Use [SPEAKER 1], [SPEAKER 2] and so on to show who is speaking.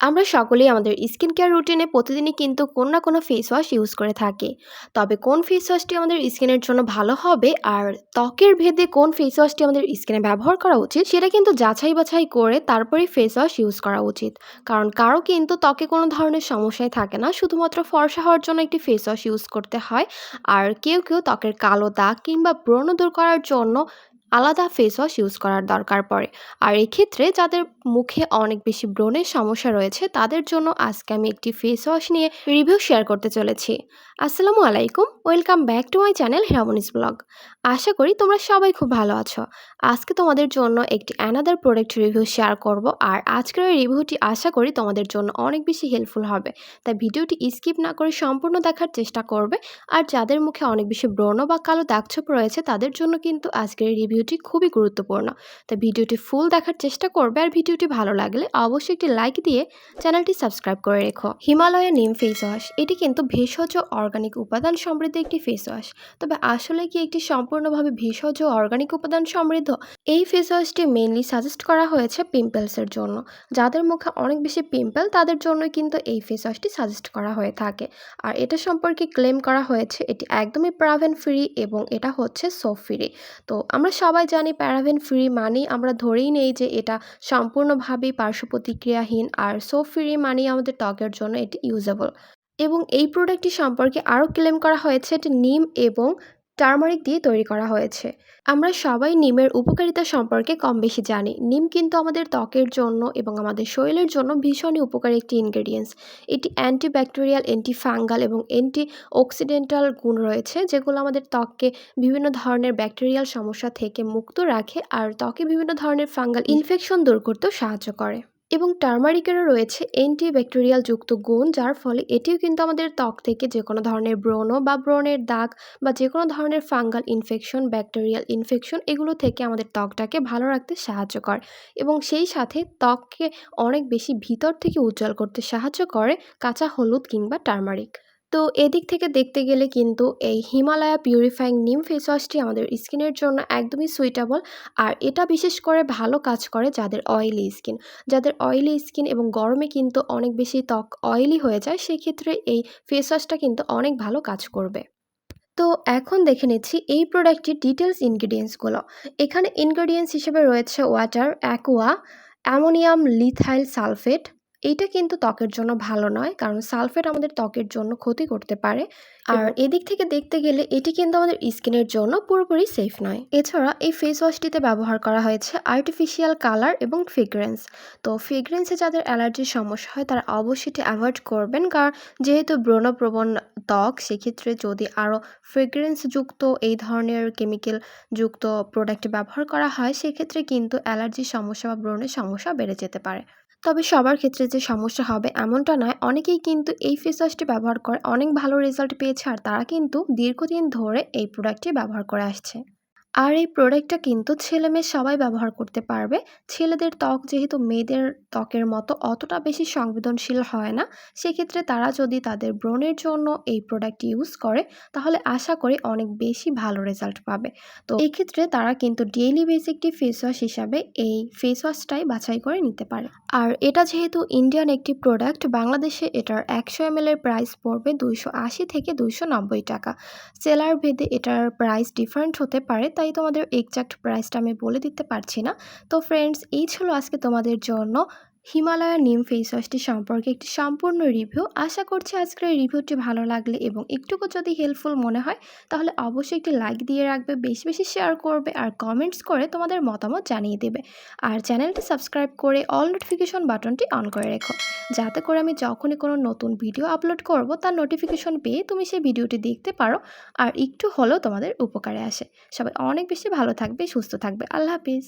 [SPEAKER 1] আমরা সকলেই আমাদের স্কিন কেয়ার রুটিনে প্রতিদিনই কিন্তু কোনো না কোনো ফেস ওয়াশ ইউজ করে থাকি। তবে কোন ফেস ওয়াশটি আমাদের স্কিনের জন্য ভালো হবে আর ত্বকের ভেদে কোন ফেস ওয়াশটি আমাদের স্কিনে ব্যবহার করা উচিত সেটা কিন্তু যাচাই বাছাই করে তারপরেই ফেস ওয়াশ ইউজ করা উচিত। কারণ কারও কিন্তু ত্বকে কোনো ধরনের সমস্যাই থাকে না, শুধুমাত্র ফর্সা হওয়ার জন্য একটি ফেস ওয়াশ ইউজ করতে হয়। আর কেউ কেউ ত্বকের কালো দাগ কিংবা ব্রণ দূর করার জন্য আলাদা ফেস ওয়াশ ইউজ করার দরকার পড়ে। আর এক্ষেত্রে যাদের মুখে অনেক বেশি ব্রণের সমস্যা রয়েছে, তাদের জন্য আজকে আমি একটি ফেস ওয়াশ নিয়ে রিভিউ শেয়ার করতে চলেছি। আসসালামু আলাইকুম welcome back to my channel হেরামনিস blog আশা করি তোমরা সবাই খুব ভালো আছো। আজকে তোমাদের জন্য একটি অ্যানাদার প্রোডাক্ট রিভিউ শেয়ার করব, আর আজকের এই রিভিউটি আশা করি তোমাদের জন্য অনেক বেশি হেল্পফুল হবে। তাই ভিডিওটি স্কিপ না করে সম্পূর্ণ দেখার চেষ্টা করবে, আর যাদের মুখে অনেক বেশি ব্রণ বা কালো দাগছোপ রয়েছে, তাদের জন্য কিন্তু আজকের এই রিভিউটি খুবই গুরুত্বপূর্ণ। তাই ভিডিওটি ফুল দেখার চেষ্টা করবে আর ভিডিওটি ভালো লাগলে অবশ্যই একটি লাইক দিয়ে চ্যানেলটি সাবস্ক্রাইব করে রেখো। হিমালয়া নিম ফেস ওয়াশ, এটি কিন্তু ভেষজ অর্গানিক উপাদান সমৃদ্ধ একটি ফেস ওয়াশ। তবে আসলে কি একটি সম্পূর্ণভাবে ভেষজ অর্গানিক উপাদান সমৃদ্ধ? এই ফেস ওয়াশটি মেনলি সাজেস্ট করা হয়েছে পিম্পলসের জন্য। যাদের মুখে অনেক বেশি পিম্পল তাদের জন্য কিন্তু এই ফেস ওয়াশটি সাজেস্ট করা হয়ে থাকে। আর এটা সম্পর্কে ক্লেম করা হয়েছে, এটি একদমই প্রাভেন ফ্রি এবং এটা হচ্ছে সোপ ফ্রি তো আমরা সবাই জানি প্যারাভেন ফ্রি মানেই আমরা ধরেই নেই যে এটা সম্পূর্ণভাবেই পার্শ্ব প্রতিক্রিয়াহীন আর সো ফ্রি মানেই আমাদের ত্বকের জন্য এটি ইউজেবল। এবং এই প্রোডাক্টটি সম্পর্কে আরও ক্লেম করা হয়েছে, এটি নিম এবং টার্মারিক দিয়ে তৈরি করা হয়েছে। আমরা সবাই নিমের উপকারিতা সম্পর্কে কম বেশি জানি। নিম কিন্তু আমাদের ত্বকের জন্য এবং আমাদের শরীরের জন্য ভীষণই উপকারী একটি ইনগ্রেডিয়েন্টস এটি অ্যান্টিব্যাকটেরিয়াল অ্যান্টি ফাঙ্গাল এবং অ্যান্টি অক্সিডেন্টাল গুণ রয়েছে, যেগুলো আমাদের ত্বককে বিভিন্ন ধরনের ব্যাকটেরিয়াল সমস্যা থেকে মুক্ত রাখে আর ত্বকে বিভিন্ন ধরনের ফাঙ্গাল ইনফেকশন দূর করতেও সাহায্য করে। এবং টার্মারিকেরও রয়েছে অ্যান্টিব্যাকটেরিয়াল যুক্ত গুণ, যার ফলে এটিও কিন্তু আমাদের ত্বক থেকে যে কোনো ধরনের ব্রণ বা ব্রণের দাগ বা যে কোনো ধরনের ফাঙ্গাল ইনফেকশন, ব্যাকটেরিয়াল ইনফেকশন, এগুলো থেকে আমাদের ত্বকটাকে ভালো রাখতে সাহায্য করে এবং সেই সাথে ত্বককে অনেক বেশি ভিতর থেকে উজ্জ্বল করতে সাহায্য করে কাঁচা হলুদ কিংবা টার্মারিক। তো এদিক থেকে দেখতে গেলে কিন্তু এই হিমালয়া পিউরিফাইং নিম ফেস ওয়াশটি আমাদের স্কিনের জন্য একদমই সুইটেবল আর এটা বিশেষ করে ভালো কাজ করে যাদের অয়েলি স্কিন যাদের অয়েলি স্কিন এবং গরমে কিন্তু অনেক বেশি ত্বক অয়েলি হয়ে যায়, সেক্ষেত্রে এই ফেস ওয়াশটা কিন্তু অনেক ভালো কাজ করবে। তো এখন দেখে নিচ্ছি এই প্রোডাক্টটির ডিটেলস ইনগ্রিডিয়েন্টসগুলো এখানে ইনগ্রিডিয়েন্টস হিসেবে রয়েছে ওয়াটার অ্যাকোয়া অ্যামোনিয়াম লিথাইল সালফেট এইটা কিন্তু ত্বকের জন্য ভালো নয় কারণ সালফেট আমাদের ত্বকের জন্য ক্ষতি করতে পারে। আর এদিক থেকে দেখতে গেলে এটি কিন্তু আমাদের স্কিনের জন্য পুরোপুরি সেফ নয়। এছাড়া এই ফেস ওয়াশটিতে ব্যবহার করা হয়েছে আর্টিফিশিয়াল কালার এবং ফ্রেগ্রেন্স তো ফ্রেগ্রেন্সে যাদের অ্যালার্জির সমস্যা হয় তারা অবশ্যই এটি অ্যাভয়েড করবেন। কারণ যেহেতু ব্রণপ্রবণ ত্বক সেক্ষেত্রে যদি আরও ফ্রেগ্রেন্সযুক্ত এই ধরনের কেমিক্যাল যুক্ত প্রোডাক্ট ব্যবহার করা হয় সেক্ষেত্রে কিন্তু অ্যালার্জির সমস্যা বা ব্রণের সমস্যা বেড়ে যেতে পারে। তবে সবার ক্ষেত্রে যে সমস্যা হবে এমনটা নয়। অনেকেই কিন্তু এই ফেস ওয়াশটি ব্যবহার করে অনেক ভালো রেজাল্ট পেয়েছে আর তারা কিন্তু দীর্ঘদিন ধরে এই প্রোডাক্টটি ব্যবহার করে আসছে। আর এই প্রোডাক্টটা কিন্তু ছেলে মেয়ে সবাই ব্যবহার করতে পারবে। ছেলেদের ত্বক যেহেতু মেয়েদের ত্বকের মতো অতটা বেশি সংবেদনশীল হয় না, সেক্ষেত্রে তারা যদি তাদের ব্রণের জন্য এই প্রোডাক্ট ইউজ করে, তাহলে আশা করি অনেক বেশি ভালো রেজাল্ট পাবে। তো এক্ষেত্রে তারা কিন্তু ডেইলি বেসিকটি ফেস ওয়াশ হিসাবে এই ফেস ওয়াশটাই বাছাই করে নিতে পারে। আর এটা যেহেতু ইন্ডিয়ান একটি প্রোডাক্ট বাংলাদেশে এটার একশো এম এর প্রাইস পড়বে দুইশো আশি থেকে দুইশো নব্বই টাকা। সেলার ভেদে এটার প্রাইস ডিফারেন্ট হতে পারে তাই তোমাদের এক্সাক্ট প্রাইসটা আমি বলে দিতে পারছি না। তো ফ্রেন্ডস এই ছিল আজকে তোমাদের জন্য হিমালয়া নিম ফেস ওয়াশটি সম্পর্কে একটি সম্পূর্ণ রিভিউ। আশা করছি আজকের এই রিভিউটি ভালো লাগলে এবং একটুকু যদি হেল্পফুল মনে হয়, তাহলে অবশ্যই একটি লাইক দিয়ে রাখবে, বেশি বেশি শেয়ার করবে আর কমেন্টস করে তোমাদের মতামত জানিয়ে দেবে। আর চ্যানেলটি সাবস্ক্রাইব করে অল নোটিফিকেশন বাটনটি অন করে রেখো। যাতে করে আমি যখনই কোনো নতুন ভিডিও আপলোড করব, তার নোটিফিকেশন পেয়ে তুমি সেই ভিডিওটি দেখতে পারো আর একটু হলেও তোমাদের উপকারে আসে। সবাই অনেক বেশি ভালো থাকবে, সুস্থ থাকবে। আল্লাহ হাফিজ।